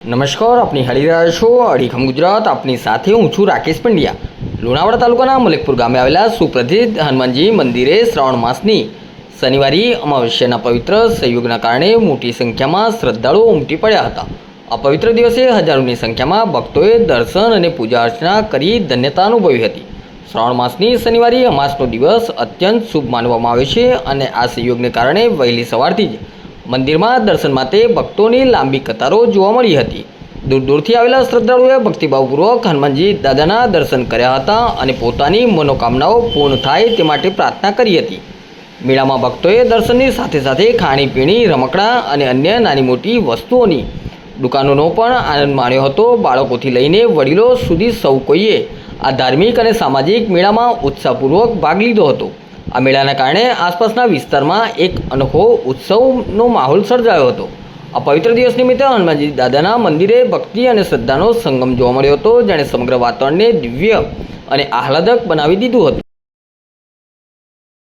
નમસ્કાર, આપની હાલી રહ્યા છો, અડીખમ ગુજરાત, આપની સાથે હું છું રાકેશ પંડ્યા. લુણાવાડા તાલુકાના મલિકપુર ગામે આવેલા સુપ્રસિદ્ધ હનુમાનજી મંદિરે શ્રાવણ માસની શનિવારી અમાવસ્યાના પવિત્ર સંયોગના કારણે મોટી સંખ્યામાં શ્રદ્ધાળુઓ ઉમટી પડ્યા હતા. આ પવિત્ર દિવસે હજારોની સંખ્યામાં ભક્તોએ દર્શન અને પૂજા અર્ચના કરી ધન્યતા અનુભવી હતી. શ્રાવણ માસની શનિવારી અમાસનો દિવસ અત્યંત શુભ માનવામાં આવે છે અને આ સંયોગને કારણે વહેલી સવારથી જ મંદિરમાં દર્શન માટે ભક્તોની લાંબી કતારો જોવા મળી હતી. દૂર દૂરથી આવેલા શ્રદ્ધાળુઓએ ભક્તિભાવપૂર્વક હનુમાનજી દાદાના દર્શન કર્યા હતા અને પોતાની મનોકામનાઓ પૂર્ણ થાય તે માટે પ્રાર્થના કરી હતી. મેળામાં ભક્તોએ દર્શનની સાથે સાથે ખાણીપીણી રમકડા અને અન્ય નાની મોટી વસ્તુઓની દુકાનોનો પણ આનંદ માણ્યો હતો. બાળકોથી લઈને વડીલો સુધી સૌ કોઈએ આ ધાર્મિક અને સામાજિક મેળામાં ઉત્સાહપૂર્વક ભાગ લીધો હતો. આ મેળાના કારણે આસપાસના વિસ્તારમાં એક અનોખો ઉત્સવનો માહોલ સર્જાયો હતો. આ પવિત્ર દિવસ નિમિત્તે હનુમાનજી દાદાના મંદિરે ભક્તિ અને શ્રદ્ધાનો સંગમ જોવા મળ્યો હતો. જેણે સમગ્ર વાતાવરણને દિવ્ય અને આહલાદક બનાવી દીધું હતું.